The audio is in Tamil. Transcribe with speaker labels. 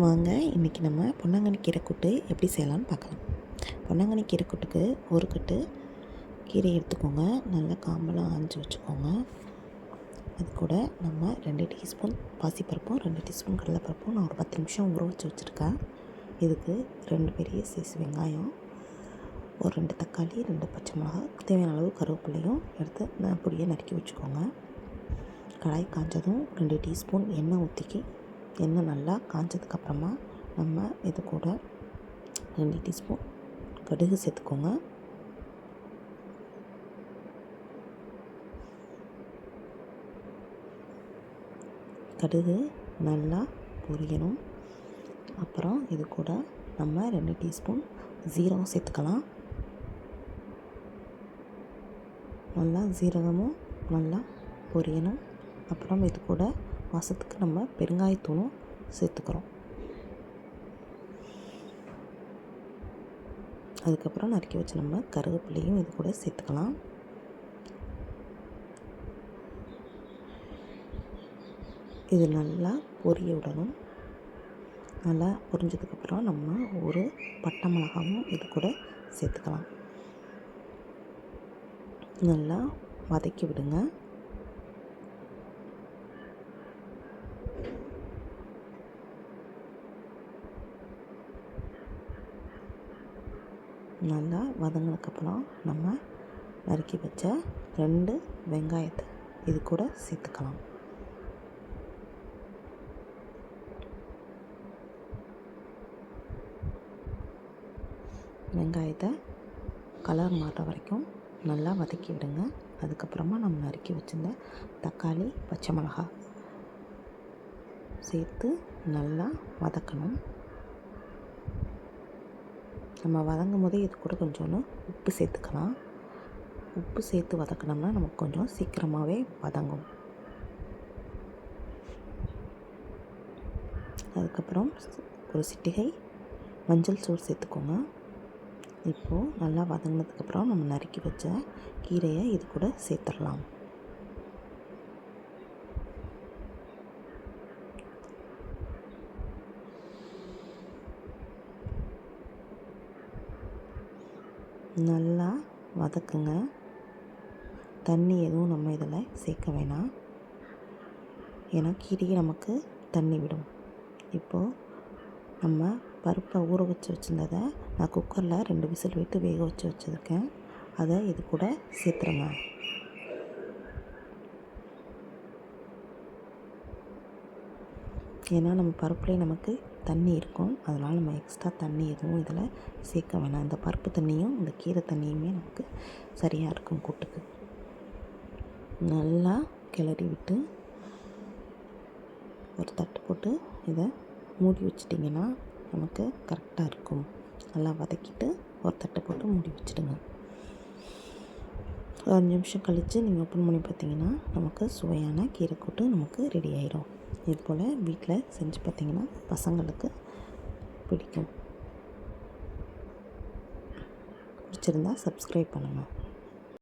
Speaker 1: வாங்க இன்றைக்கி நம்ம பொன்னாங்கண்ணி கீரை கூட்டு எப்படி செய்யலாம்னு பார்க்கலாம். பொன்னாங்கண்ணி கீரை கூட்டுக்கு ஒரு கட்டு கீரை எடுத்துக்கோங்க. நல்லா காம்பெல்லாம் ஆஞ்சு வச்சுக்கோங்க. அது கூட நம்ம ரெண்டு டீஸ்பூன் பாசிப்பருப்பும் ரெண்டு டீஸ்பூன் கடலைப்பருப்பும் நான் ஒரு பத்து நிமிஷம் ஊற வச்சு வச்சுருக்கேன். இதுக்கு ரெண்டு பெரிய சைஸ் வெங்காயம் ஒரு ரெண்டு தக்காளி ரெண்டு பச்சை மிளகா தேவையான அளவு கருவேப்பிலையும் எடுத்து நான் பொடியை நறுக்கி வச்சுக்கோங்க. கடாய் காஞ்சதும் ரெண்டு டீஸ்பூன் எண்ணெய் ஊற்றிக்கி எண்ணெய் நல்லா காஞ்சதுக்கப்புறமா நம்ம இது கூட ரெண்டு டீஸ்பூன் கடுகு சேர்த்துக்கோங்க. கடுகு நல்லா பொரியணும். அப்புறம் இது கூட நம்ம ரெண்டு டீஸ்பூன் ஜீரகம் சேர்த்துக்கலாம். நல்லா ஜீரகமும் நல்லா பொரியணும். அப்புறம் இது கூட வாசத்துக்கு நம்ம பெருங்காயத்தூளும் சேர்த்துக்கிறோம். அதுக்கப்புறம் நறுக்கி வச்சு நம்ம கருவேப்பிலையும் இது கூட சேர்த்துக்கலாம். இது நல்லா பொரிய விடணும் நல்லா பொரிஞ்சதுக்கப்புறம் நம்ம ஒரு பட்டை மிளகாவும் இது கூட சேர்த்துக்கலாம். நல்லா வதக்கி விடுங்க. நல்லா வதங்கினதுக்கப்புறம் நம்ம நறுக்கி வச்ச ரெண்டு வெங்காயத்தை இது கூட சேர்த்துக்கலாம். வெங்காயத்தை கலர் மாறுற வரைக்கும் நல்லா வதக்கி விடுங்க. அதுக்கப்புறமா நம்ம நறுக்கி வச்சுருந்த தக்காளி பச்சை மிளகா சேர்த்து நல்லா வதக்கணும். நம்ம வதங்கும் போதே இது கூட கொஞ்சோன்னு உப்பு சேர்த்துக்கலாம். உப்பு சேர்த்து வதக்கினோம்னா நமக்கு கொஞ்சம் சீக்கிரமாகவே வதங்கும். அதுக்கப்புறம் ஒரு சிட்டிகை மஞ்சள் சோறு சேர்த்துக்கோங்க. இப்போது நல்லா வதங்கினதுக்கப்புறம் நம்ம நறுக்கி வச்ச கீரையை இது கூட சேர்த்துடலாம். நல்லா வதக்குங்க. தண்ணி எதுவும் நம்ம இதில் சேர்க்க வேணாம். ஏன்னா கீரையே நமக்கு தண்ணி விடும். இப்போது நம்ம பருப்பை ஊற வச்சு வச்சுருந்ததை நான் குக்கரில் ரெண்டு விசில் விட்டு வேக வச்சு வச்சுருக்கேன். அதை இது கூட சேர்த்துருங்க. ஏன்னா நம்ம பருப்புலேயே நமக்கு தண்ணி இருக்கும். அதனால் நம்ம எக்ஸ்ட்ரா தண்ணி எதுவும் இதில் சேர்க்க வேணாம். இந்த பருப்பு தண்ணியும் இந்த கீரை தண்ணியுமே நமக்கு சரியாக இருக்கும் கூட்டுக்கு. நல்லா கிளறி விட்டு ஒரு தட்டு போட்டு இதை மூடி வச்சிட்டிங்கன்னா நமக்கு கரெக்டாக இருக்கும். நல்லா வதக்கிட்டு ஒரு தட்டை போட்டு மூடி வச்சுடுங்க. ஒரு அஞ்சு நிமிஷம் கழித்து நீங்கள் ஓப்பன் பண்ணி பார்த்தீங்கன்னா நமக்கு சுவையான கீரை கூட்டு நமக்கு ரெடி ஆயிடும் இது போல் வீட்டில் செஞ்சு பார்த்திங்கன்னா பசங்களுக்கு பிடிக்கும். பிடிச்சிருந்தா சப்ஸ்கிரைப் பண்ணுங்கள்